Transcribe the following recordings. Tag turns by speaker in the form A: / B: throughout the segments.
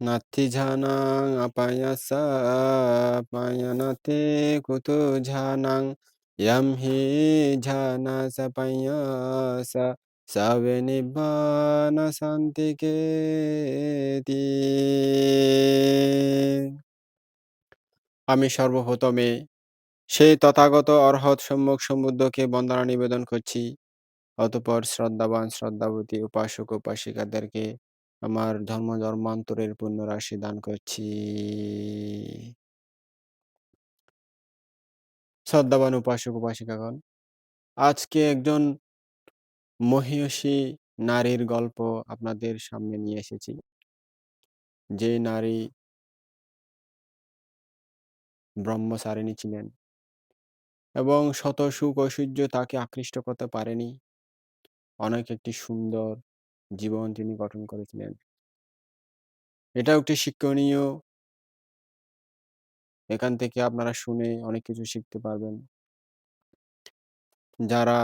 A: নাত্থিঝানাং আপায়াসা পায়ানাতে কুতুঝানাং yam হি ঝানা সাপায়াসা সাবে নিব্বানা শান্তিকেতি আমি সর্বপ্রথমে সেই তথাগত অর্হৎ সম্মুখ সমুদ্রকে বন্দনা নিবেদন করছি। অতঃপর শ্রদ্ধাবান শ্রদ্ধাবতী উপাসক উপাসিকাদেরকে আমার ধর্ম ধর্মান্তরের রাশি দান করছি। শ্রদ্ধাবান উপাসক উপাসিকাগণ আজকে একজন মহিয়সী নারীর গল্প আপনাদের সামনে নিয়ে এসেছি। যে নারী ব্রহ্মচারিণী ছিলেন এবং শত সুখ ঐশ্বর্য তাকে আকৃষ্ট করতে পারেনি। অনেক একটি সুন্দর জীবন তিনি গঠন করেছিলেন। এটাও একটি শিক্ষণীয় এখান থেকে আপনারা শুনে অনেক কিছু শিখতে পারবেন। যারা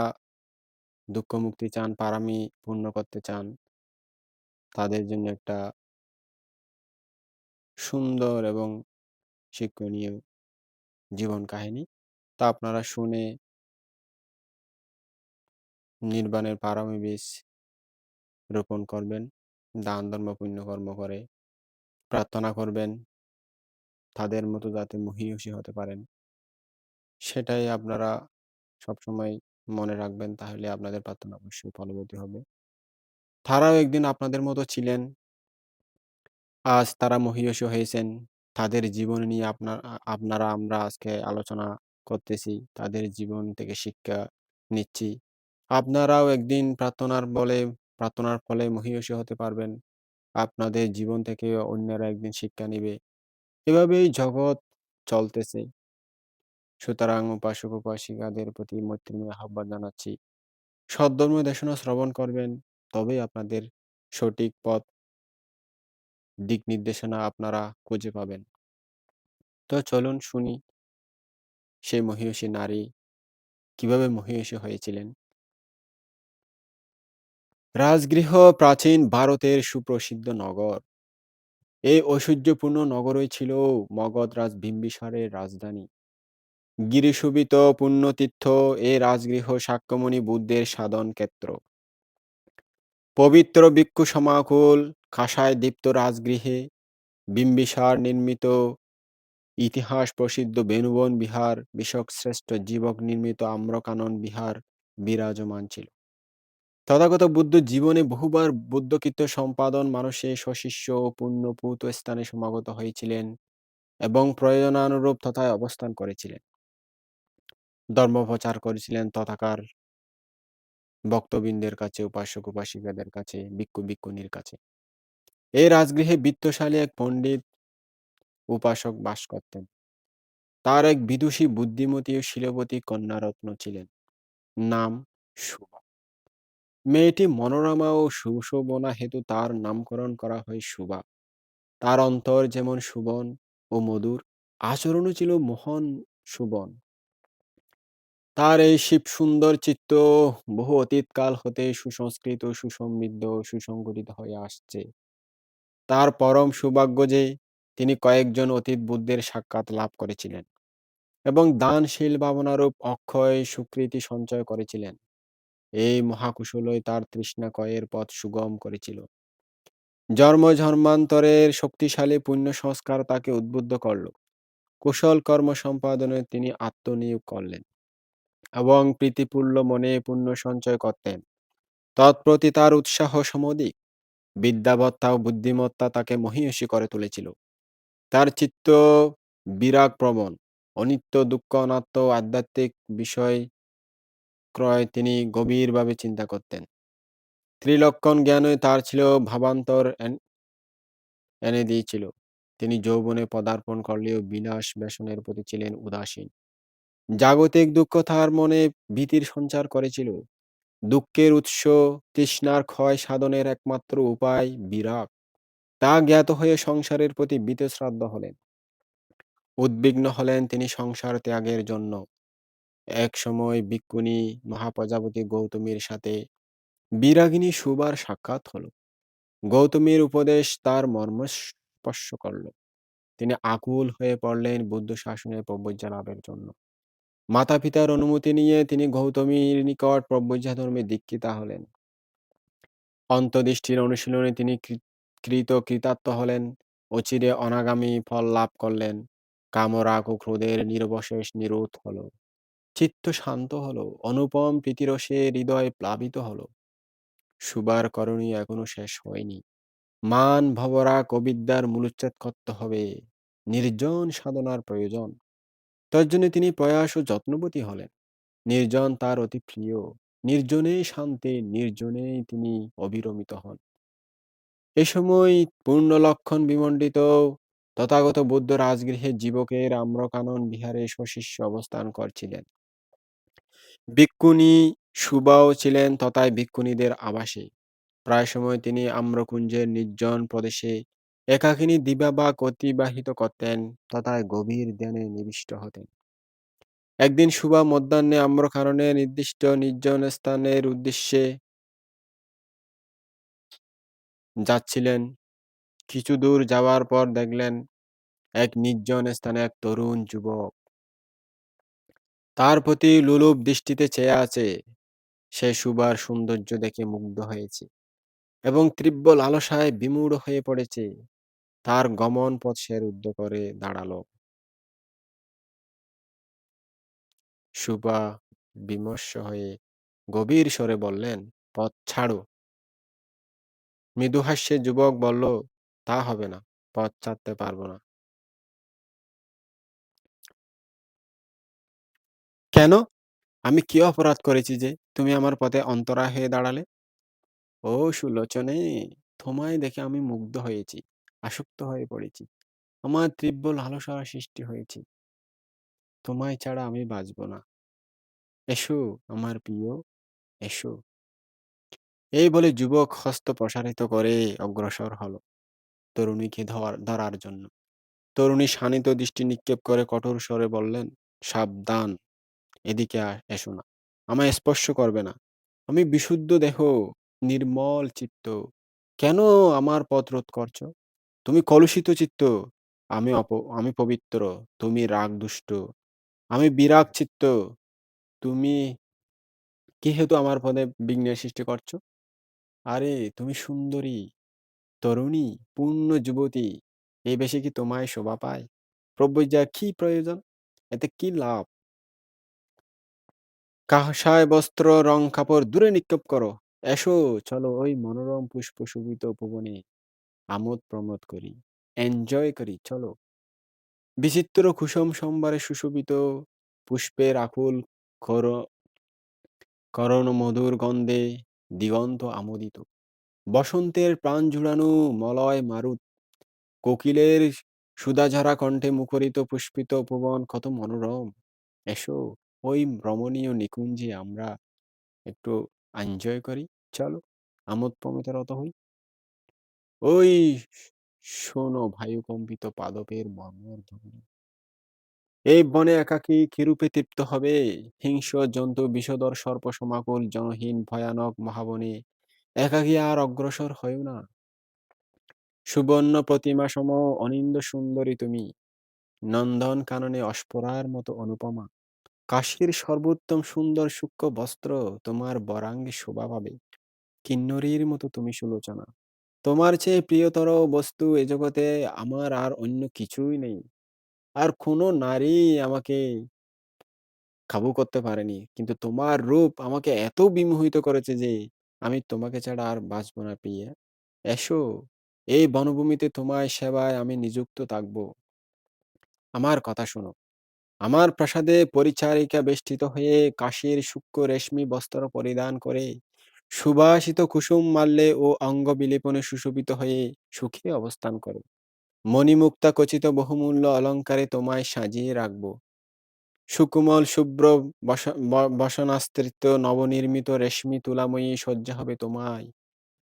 A: দুঃখ মুক্তি চান, পারামি পূর্ণ করতে চান, তাদের জন্য একটা সুন্দর এবং শিক্ষণীয় জীবন কাহিনী। তা আপনারা শুনে নির্বাণের পারমী বীজ রোপণ করবেন, দান ধর্ম, পুণ্য কর্ম করে প্রার্থনা করবেন, তাদের মতো যাতে মহিষী হতে পারেন। সেটাই আপনারা সবসময় মনে রাখবেন, তাহলে আপনাদের প্রার্থনা অবশ্যই ফলবতী হবে। তারাও একদিন আপনাদের মতো ছিলেন। আজ তারা মহিষী হয়েছেন। তাদের জীবন নিয়ে আপনার আপনারা, আমরা আজকে আলোচনা করতেছি, তাদের জীবন থেকে শিক্ষা নিচ্ছি। আপনারাও একদিন প্রার্থনার বলে প্রার্থনার ফলে মহিষী হতে পারবেন। আপনাদের জীবন থেকে অন্যরা একদিন শিক্ষা নিবে। এভাবেই জগৎ চলতেছে। সুতরাং উপাসক উপাসিকাদের প্রতি মৈত্রীময় আহ্বান জানাচ্ছি। সদ্ধর্ম দেশনা শ্রবণ করবেন, তবেই আপনাদের সঠিক পথ, দিক নির্দেশনা আপনারা খুঁজে পাবেন। তো চলুন শুনি, সেই মহিষী নারী কীভাবে মহিষী হয়েছিলেন? রাজগৃহ প্রাচীন ভারতের সুপ্রসিদ্ধ নগর। এই ঐশ্বর্যপূর্ণ নগরই ছিল মগধ রাজ বিম্বিসারের রাজধানী। গিরিশোভিত পুণ্যতীর্থ এ রাজগৃহ সাক্ষ্যমণি বুদ্ধের সাধন ক্ষেত্র। পবিত্র ভিক্ষু সমাকুল কাঁসায় দীপ্ত রাজগৃহে বিম্বিসার নির্মিত ইতিহাস প্রসিদ্ধ বেনুবন বিহার, বিষক শ্রেষ্ঠ জীবক নির্মিত আম্রকানন বিহার বিরাজমান ছিল। তথাগত বুদ্ধ জীবনে বহুবার বুদ্ধকৃত্য সম্পাদন মানুষে সশিষ্য ও পুণ্যপূত স্থানে সমাগত হয়েছিলেন এবং প্রয়োজনানুরূপ তথায় অবস্থান করেছিলেন। ধর্ম প্রচার করেছিলেন তথাকার ভক্তবৃন্দের কাছে উপাসক উপাসিকাদের কাছে ভিক্ষু ভিক্ষুণীর কাছে। এই রাজগৃহে বিত্তশালী এক পণ্ডিত উপাসক বাস করতেন। তার এক বিদুষী বুদ্ধিমতী ও শিলবতী কন্যারত্ন ছিলেন। নাম সুভা মেয়েটি মনোরমা ও সুশোভনা হেতু তার নামকরণ করা হয় সুভা তার অন্তর যেমন সুবন ও মধুর, আচরণও ছিল মোহন সুবন। তার এই শিব সুন্দর চিত্ত বহু অতীতকাল হতে সুসংস্কৃত, সুসমৃদ্ধ সুসংগঠিত হয়ে আসছে। তার পরম সৌভাগ্য যে, তিনি কয়েকজন অতীত বুদ্ধের সাক্ষাৎ লাভ করেছিলেন এবং দানশীল ভাবনারূপ অক্ষয় সুকৃতি সঞ্চয় করেছিলেন। এই মহাকুশলই তার তৃষ্ণা কয়ের পথ সুগম করেছিল। জন্ম জন্মান্তরের শক্তিশালী পুণ্য সংস্কার তাকে উদ্বুদ্ধ করল। কুশল কর্ম সম্পাদনে তিনি আত্মনিয়োগ করলেন এবং প্রীতিপূর্ণ মনে পুণ্য সঞ্চয় করতেন। তৎপ্রতি তার উৎসাহ সমধিক বিদ্যাবত্তা ও বুদ্ধিমত্তা তাকে মহিষী করে তুলেছিল। তার চিত্ত বিরাগ প্রবণ অনিত্য দুঃখ অনাত্ম আধ্যাত্মিক বিষয় ক্রয় তিনি গভীরভাবে চিন্তা করতেন। ত্রিলক্ষণ জ্ঞানে তার ছিল ভাবান্তর এনে দিয়েছিল তিনি যৌবনে পদার্পণ করলেও বিলাস ব্যসনের প্রতি ছিলেন উদাসীন। জাগতিক দুঃখ তার মনে ভীতির সঞ্চার করেছিল। দুঃখের উৎস তৃষ্ণার ক্ষয় সাধনের একমাত্র উপায় বিরাগ। তা জ্ঞাত হয়ে সংসারের প্রতি বীতশ্রাদ্ধ হলেন। উদ্বিগ্ন হলেন তিনি সংসার ত্যাগের জন্য। এক সময় ভিক্ষুণী মহাপ্রজাপতি গৌতমীর সাথে বিরাগিনী সুবার সাক্ষাৎ হলো গৌতমীর উপদেশ তার মর্মস্পর্শী স্পর্শ করল। তিনি আকুল হয়ে পড়লেন বুদ্ধ শাসনের প্রব্রজ্জা লাভের জন্য। মাতা-পিতার অনুমতি নিয়ে তিনি গৌতমীর নিকট প্রব্রজ্জা ধর্মে দীক্ষিতা হলেন। অন্তর্দৃষ্টির অনুশীলনে তিনি কৃত কৃতার্থ হলেন, অচিরে অনাগামী ফল লাভ করলেন। কামরাগ ও ক্রোধের নিরবশেষ নিরোধ হল। চিত্ত শান্ত হল, অনুপম প্রীতিরসে হৃদয় প্লাবিত হল। সুবার করণীয় এখনও শেষ হয়নি। মান, ভবরাগ, অবিদ্যার মূলোচ্ছেদ করতে হবে। নির্জন সাধনার প্রয়োজন। তজ্জন্য তিনি প্রয়াস ও যত্নবতী হলেন। নির্জন তার অতি প্রিয়। নির্জনেই শান্তি, নির্জনেই তিনি অবিরমিত হন। এ সময় পূর্ণ লক্ষণ বিমণ্ডিত তথাগত বুদ্ধ রাজগৃহে জীবকের আম্রকানন বিহারে সশিষ্য অবস্থান করছিলেন। ভিক্ষুণী সুবাও ছিলেন তথায় ভিক্ষুণীদের আবাসে। প্রায় সময় তিনি আম্রকুঞ্জের নির্জন প্রদেশে একাকিনী দিবাভাগ অতিবাহিত করতেন, তথায় গভীর ধ্যানে নিবিষ্ট হতেন। একদিন সুবা মধ্যাহ্নে আম্রকাননের নির্দিষ্ট নির্জন স্থানের উদ্দেশ্যে যাচ্ছিলেন। কিছু দূর যাওয়ার পর দেখলেন, এক নির্জন স্থানে এক তরুণ যুবক তার প্রতি লোলুপ দৃষ্টিতে চেয়ে আছে। সে সুবার সৌন্দর্য দেখে মুগ্ধ হয়েছে এবং তীব্র লালসায় বিমূঢ় হয়ে পড়েছে। তার গমন পথ সে রুদ্ধ করে দাঁড়াল। সুবা বিমর্ষ হয়ে গভীর স্বরে বললেন, পথ ছাড়ো। মৃদু মৃদুহাস্যে যুবক বলল, তা হবে না, পথ ছাড়তে পারব না। কেন? আমি কি অপরাধ করেছি যে, তুমি আমার পথে অন্তরা হয়ে দাঁড়ালে? ও সুলোচনে, তোমায় দেখে আমি মুগ্ধ হয়েছি, আসক্ত হয়ে পড়েছি। আমার তীব্র লালসার সৃষ্টি হয়েছে। তোমায় ছাড়া আমি বাঁচব না। এসো আমার প্রিয়, এসো। এই বলে যুবক হস্ত প্রসারিত করে অগ্রসর হল তরুণীকে ধরার জন্য। তরুণী শানিত দৃষ্টি নিক্ষেপ করে কঠোর স্বরে বললেন, সাবধান, এদিকে এসো না। আমায় স্পর্শ করবে না। আমি বিশুদ্ধ দেহ, নির্মল চিত্ত। কেন আমার পথ রোধ করছ? তুমি কলুষিত চিত্ত, আমি অপ আমি পবিত্র, তুমি রাগ দুষ্ট। আমি বিরাগ চিত্ত, তুমি কি হেতু আমার পদে বিঘ্নের সৃষ্টি করছ? আরে তুমি সুন্দরী, তরুণী, পূর্ণ যুবতী, এই বেশে কি তোমায় শোভা পায়? প্রব্রজ্জার কি প্রয়োজন? এতে কি লাভ? কাষায় বস্ত্র রং কাপড় দূরে নিক্ষেপ করো। এসো, চলো ওই মনোরম পুষ্প শোভিত উপবনে আমোদ প্রমোদ করি, এনজয় করি, চলো। বিচিত্র কুসুম সম্ভারে সুশোভিত পুষ্পের আকুল কর করণ মধুর গন্ধে দিগন্ত আমোদিত। বসন্তের প্রাণ জুড়ানো মলয় মারুত, কোকিলের সুধাঝরা কণ্ঠে মুখরিত পুষ্পিত উপবন কত মনোরম। এসো, ওই রমণীয় নিকুঞ্জে আমরা একটু এনজয় করি, চলো, আমোদ প্রমোদে রত হই। ওই শোনো বায়ুকম্পিত পাদপের মর্মর ধ্বনি। এই বনে একাকী কিরূপে তৃপ্ত হবে? হিংস্র জন্তু বিষধর সর্প সমাকুল জনহীন ভয়ানক মহাবনে একাকী আর অগ্রসর হয়ো না। সুবর্ণ প্রতিমা সম অনিন্দ্য সুন্দরী তুমি, নন্দন কাননে অস্পরার মতো অনুপমা। কাশীর সর্বোত্তম সুন্দর সূক্ষ্ম বস্ত্র তোমার বরাঙ্গে শোভা পাবে। কিন্নরীর মতো তুমি সুলোচনা। তোমার চেয়ে প্রিয়তর বস্তু এ জগতে আমার আর অন্য কিছুই নেই। আর কোনো নারী আমাকে কাবু করতে পারেনি। কিন্তু তোমার রূপ আমাকে এত বিমোহিত করেছে যে, আমি তোমাকে ছাড়া আর বাঁচব না প্রিয়া। এসো, এই বনভূমিতে তোমায় সেবায় আমি নিযুক্ত থাকব। আমার কথা শোনো। আমার প্রাসাদে পরিচারিকা বেষ্টিত হয়ে কাশীর সূক্ষ্ম রেশমি বস্ত্র পরিধান করে সুবাসিত কুসুম মাল্যে ও অঙ্গ বিলেপনে সুশোভিত হয়ে সুখে অবস্থান করো। মণিমুক্তা খচিত বহুমূল্য অলঙ্কারে তোমায় সাজিয়ে রাখব। সুকুমল শুভ্র বস বসনাস্তৃত নবনির্মিত রেশমি তুলাময়ী শয্যা হবে তোমায়।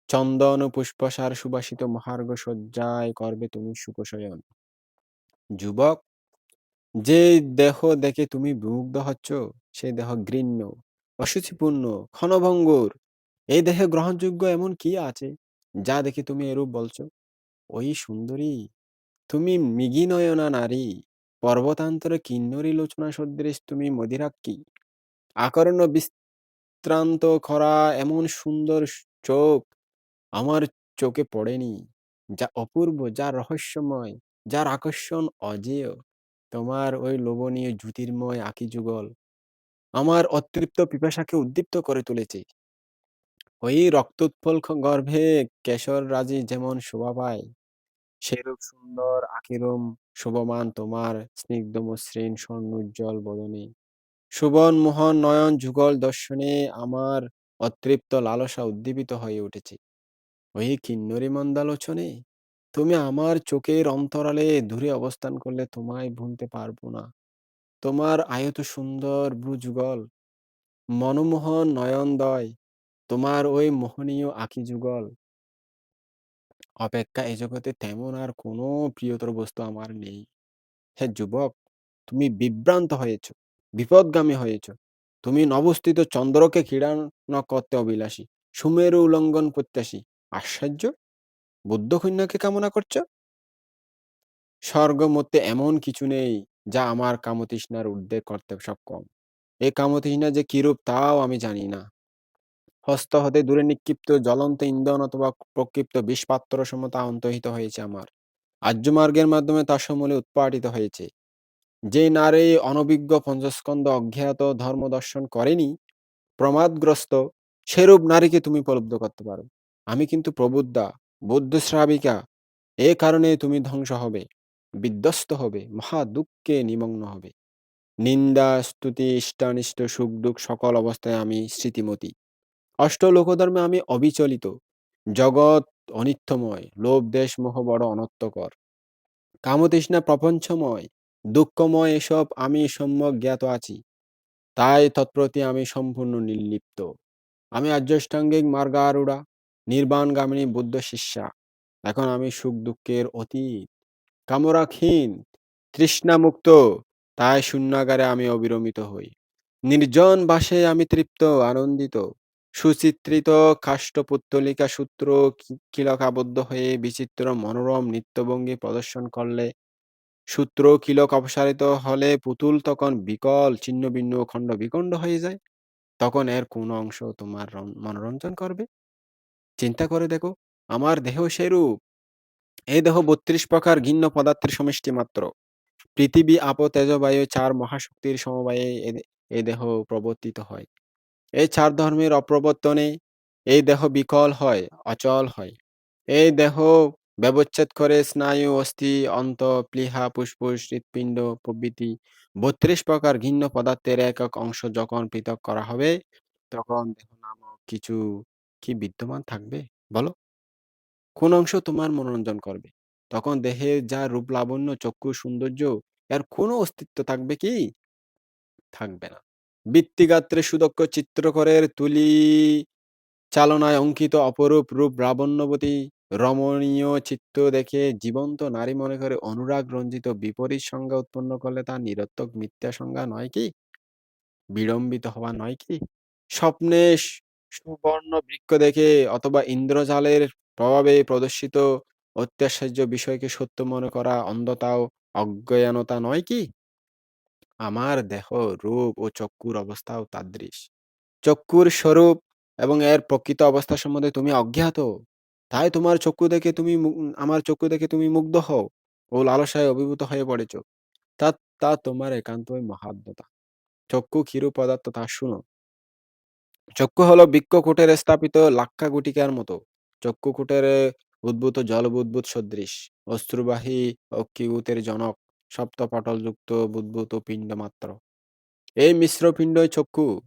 A: চন্দন ও পুষ্পসার সুবাসিত মহার্ঘ শয্যায় করবে তুমি সুখশয়ন। যুবক, যে দেহ দেখে তুমি বিমুগ্ধ হচ্ছ, সে দেহ ঘৃণ্য, অসুচিপূর্ণ, ক্ষণভঙ্গুর। এই দেহে গ্রহণযোগ্য এমন কি আছে, যা দেখে তুমি এরূপ বলছ? ওই সুন্দরী তুমি মৃগীনয়না নারী, পর্বতান্তরে কিন্নরী লোচনা সদৃশ তুমি মদিরাক্ষী। আকর্ণ বিস্ত্রান্ত করা এমন সুন্দর চোখ আমার চোখে পড়েনি। যা অপূর্ব, যা রহস্যময়, যার আকর্ষণ অজেয়। তোমার ওই লোভনীয় জ্যোতির্ময় আঁখিযুগল আমার অতৃপ্ত পিপাসাকে উদ্দীপ্ত করে তুলেছে। ওই রক্তোৎপল খ গর্ভে কেশররাজি যেমন শোভা পায়, সেরূপ সুন্দর আখিরোম শোভমান তোমার স্নিগ্ধ মসৃণ স্বর্ণোজ্জ্বল বদনে। সুবন মোহন নয়ন যুগল দর্শনে আমার অতৃপ্ত লালসা উদ্দীপিত হয়ে উঠেছে। ওই কিন্নরী মন্দালোচনে! তুমি আমার চোখের অন্তরালে দূরে অবস্থান করলে তোমায় ভুলতে পারব না। তোমার আয়ত সুন্দর ভ্রূযুগল, মনোমোহন নয়নদ্বয়, তোমার ওই মোহনীয় আঁখিযুগল অপেক্ষা এ জগতে তেমন আর কোনো প্রিয়তর বস্তু আমার নেই। হে যুবক! তুমি বিভ্রান্ত হয়েছ, বিপথগামী হয়েছ। তুমি নবস্থিত চন্দ্রকে ক্রীড়ন করতে অভিলাষী, সুমেরু উল্লঙ্ঘন প্রত্যাশী। আশ্চর্য! বুদ্ধকন্যাকে কামনা করছ? স্বর্গমর্ত্যে এমন কিছু নেই, যা আমার কামতৃষ্ণার ঊর্ধ্বে করতে সক্ষম। এ কামতৃষ্ণা যে কিরূপ তাও আমি জানি না। হস্ত হতে দূরে নিক্ষিপ্ত জ্বলন্ত ইন্ধন অথবা প্রক্ষিপ্ত বিষপাত্রসম তা অন্তর্হিত হয়েছে আমার। আর্যমার্গের মাধ্যমে তা সমূলে উৎপাটিত হয়েছে। যে নারী অনভিজ্ঞ পঞ্চস্কন্দ অজ্ঞাত ধর্ম দর্শন করেনি, প্রমাদগ্রস্ত, সেরূপ নারীকে তুমি উপলব্ধ করতে পারো। আমি কিন্তু প্রবুদ্ধা, বুদ্ধশ্রাবিকা। এ কারণে তুমি ধ্বংস হবে, বিধ্বস্ত হবে, মহা দুঃখে নিমগ্ন হবে। নিন্দা, স্তুতি, ইষ্টানিষ্ট, সুখ-দুঃখ সকল অবস্থায় আমি স্মৃতিমতী। অষ্টলোকধর্মে আমি অবিচলিত। জগৎ অনিত্যময়, লোভ, দেশ, মোহ বড় অনর্থকর। কামতৃষ্ণা প্রপঞ্চময়, দুঃখময় এসব আমি সম্যক জ্ঞাত আছি। তাই তৎপ্রতি আমি সম্পূর্ণ নির্লিপ্ত। আমি আর্যাষ্টাঙ্গিক মার্গারূঢ়া, নির্বাণগামিনী বুদ্ধ শিষ্যা। এখন আমি সুখ-দুঃখের অতীত, কামরাগহীন, তৃষ্ণামুক্ত, তাই শূন্যাগারে আমি অবিরমিত হই। নির্জন বাসে আমি তৃপ্ত, আনন্দিত। সুচিত্রিত কাষ্ঠপুত্তলিকা সূত্র কিলকাবদ্ধ হয়ে বিচিত্র মনোরম নৃত্যভঙ্গি প্রদর্শন করলে, সূত্র কিলক অপসারিত হলে পুতুল তখন বিকল ছিন্নভিন্ন খণ্ডবিখণ্ড হয়ে যায়, তখন এর কোন অংশ তোমার মনোরঞ্জন করবে? চিন্তা করে দেখো, আমার দেহ সেরূপ। এ দেহ বত্রিশ প্রকার ঘিন্ন পদার্থের সমষ্টি মাত্র। পৃথিবী, আপ, তেজ, বায়ু চার মহাশক্তির সমবায়ে এ দেহ প্রবর্তিত হয়। এই চার ধর্মের অপ্রবর্তনে এই দেহ বিকল হয়, অচল হয়। এই দেহ ব্যবচ্ছেদ করে স্নায়ু, অস্থি, অন্ত, প্লীহা, ফুসফুস, হৃৎপিণ্ড প্রভৃতি বত্রিশ প্রকার ঘিন্ন পদার্থের এক এক অংশ যখন পৃথক করা হবে, তখন দেহ নামক কিছু কি বিদ্যমান থাকবে, বলো? কোন অংশ তোমার মনোরঞ্জন করবে? তখন দেহের যা রূপ-লাবণ্য, চক্ষুর সৌন্দর্য, এর কোন অস্তিত্ব থাকবে কি? থাকবে না। বৃত্তিগাত্রে সুদক্ষ চিত্রকরের তুলি চালনায় অঙ্কিত অপরূপ রূপ লাবণ্যবতী রমণীয় চিত্র দেখে জীবন্ত নারী মনে করে অনুরাগ রঞ্জিত বিপরীত সংজ্ঞা উৎপন্ন করলে তা নিরর্থক মিথ্যা সংজ্ঞা নয় কি? বিড়ম্বিত হওয়া নয় কি? স্বপ্নে সুবর্ণ বৃক্ষ দেখে অথবা ইন্দ্রজালের প্রভাবে প্রদর্শিত অত্যাশ্চর্য বিষয়কে সত্য মনে করা অন্ধতা ও অজ্ঞানতা নয় কি? আমার দেহ, রূপ ও চক্ষুর অবস্থাও তাদৃশ। চক্ষুর স্বরূপ এবং এর প্রকৃত অবস্থা সম্বন্ধে তুমি অজ্ঞাত। তাই তোমার চক্ষু দেখে তুমি আমার চক্ষু দেখে তুমি মুগ্ধ হও ও লালসায় অভিভূত হয়ে পড়েছ। তা তা তোমার একান্তই মহাজ্ঞতা। চক্ষু কিরূপ পদার্থ তা শুনো। চক্ষু হলো বৃক্ষকূটের স্থাপিত লাক্ষা গুটিকার মতো। চক্ষুকূটের উদ্ভূত জলবুদ্ভুত সদৃশ, অশ্রুবাহী অক্ষিভূতের জনক, সপ্তপটলযুক্ত বুদ্ভুত পিণ্ড মাত্র। এই মিশ্র পিণ্ডই চক্ষু।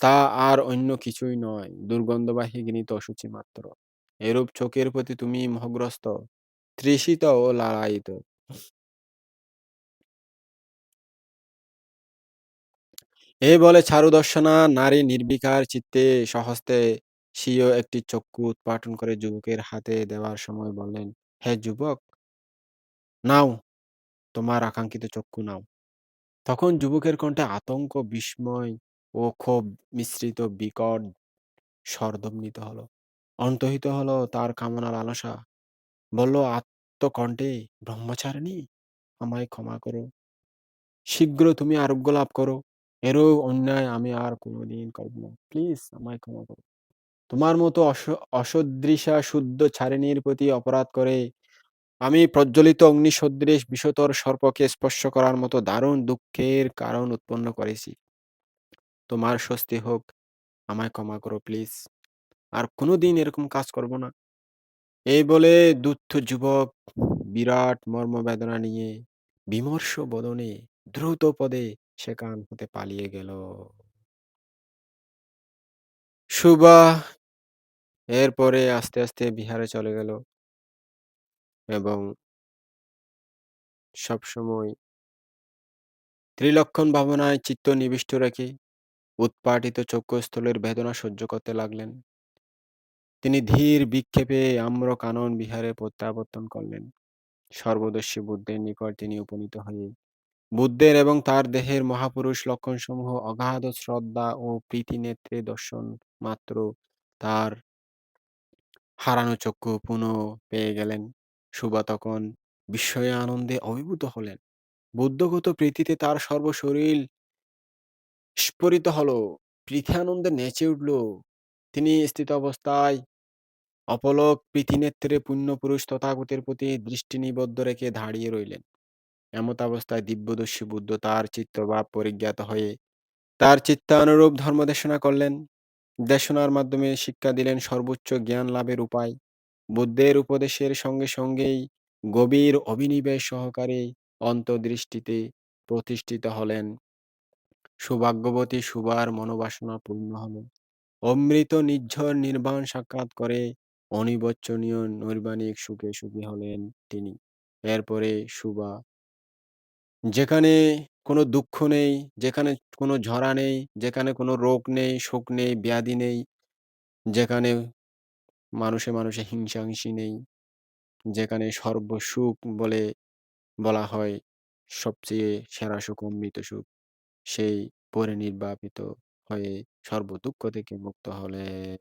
A: তা আর অন্য কিছুই নয়, দুর্গন্ধবাহী ঘৃণিত অশুচি মাত্র। এরূপ চোখের প্রতি তুমি মোহগ্রস্ত, তৃষিত ও লালায়িত। এই বলে চারুদর্শনা নারী নির্বিকার চিত্তে স্বহস্তে স্বীয় একটি চক্ষু উৎপাটন করে যুবকের হাতে দেওয়ার সময় বললেন, হে যুবক! নাও, তোমার আকাঙ্ক্ষিত চক্ষু নাও। তখন যুবকের কণ্ঠে আতঙ্ক, বিস্ময় ও ক্ষোভ মিশ্রিত বিকট ধ্বনিত হল। অন্তর্হিত হল তার কামনা লালসা। বলল, শক্ত কণ্ঠে, "ব্রহ্মচারিণী, আমায় ক্ষমা করো। শীঘ্র তুমি আরোগ্য লাভ করো। এরূপ অন্যায় আমি আর কোনদিন করব না। প্লিজ আমায় ক্ষমা করো। তোমার মতো অস, অসদৃশা শুদ্ধ ছারিণীর প্রতি অপরাধ করে আমি প্রজ্বলিত অগ্নিসদৃশ বিষধর সর্পকে স্পর্শ করার মতো দারুণ দুঃখের কারণ উৎপন্ন করেছি। তোমার স্বস্তি হোক। আমায় ক্ষমা করো প্লিজ। আর কোনদিন এরকম কাজ করব না।" এই বলে দুঃস্থ যুবক বিরাট মর্মবেদনা নিয়ে বিমর্ষ বদনে দ্রুত পদে সেখান হতে পালিয়ে গেল। সুবা এরপরে আস্তে, আস্তে বিহারে চলে গেল। এবং সবসময় ত্রিলক্ষণ ভাবনায় চিত্ত নিবিষ্ট রেখে উৎপাটিত চক্ষুস্থলের বেদনা সহ্য করতে লাগলেন। তিনি ধীর বিক্ষেপে আম্র কানন বিহারে প্রত্যাবর্তন করলেন। সর্বদর্শী বুদ্ধের নিকট তিনি উপনীত হয়ে বুদ্ধের এবং তার দেহের মহাপুরুষ লক্ষণসমূহ অগাধ শ্রদ্ধা ও প্রীতি নেত্রে দর্শন মাত্র তার হারানো চক্ষু পুনঃ পেয়ে গেলেন। সুবা তখন বিস্ময়ে আনন্দে অভিভূত হলেন। বুদ্ধগত প্রীতিতে তার সর্বশরীর স্ফুরিত হল। প্রীতি আনন্দে নেচে উঠল। তিনি স্থিত অবস্থায় অপলক প্রীতিনেত্রে পুণ্যপুরুষ তথাগতের প্রতি দৃষ্টি নিবদ্ধ রেখে দাঁড়িয়ে রইলেন। এমতাবস্থায় দিব্যদর্শী বুদ্ধ তার চিত্তভাব পরিজ্ঞাত হয়ে তার চিত্তানুরূপ ধর্ম দেশনা করলেন। দেশনার মাধ্যমে শিক্ষা দিলেন সর্বোচ্চ জ্ঞান লাভের উপায়। বুদ্ধের উপদেশের সঙ্গে সঙ্গেই গভীর অভিনিবেশ সহকারে অন্তর্দৃষ্টিতে প্রতিষ্ঠিত হলেন। সৌভাগ্যবতী সুবার মনোবাসনা পূর্ণ হল। অমৃত নির্ঝর নির্বাণ সাক্ষাৎ করে অনির্বচনীয় নৈর্বাণিক সুখে সুখী হলেন তিনি। এরপরে সুবা যেখানে কোনো দুঃখ নেই, যেখানে কোনো ঝরা নেই, যেখানে কোনো রোগ নেই, শোক নেই, ব্যাধি নেই, যেখানে মানুষে, মানুষে হিংসাহিংসি নেই, যেখানে সর্বসুখ বলে বলা হয় সবচেয়ে সেরা সুখ অমৃত সুখ, সেই পরিনির্বাপিত হয়ে সর্বদুঃখ থেকে মুক্ত হলেন।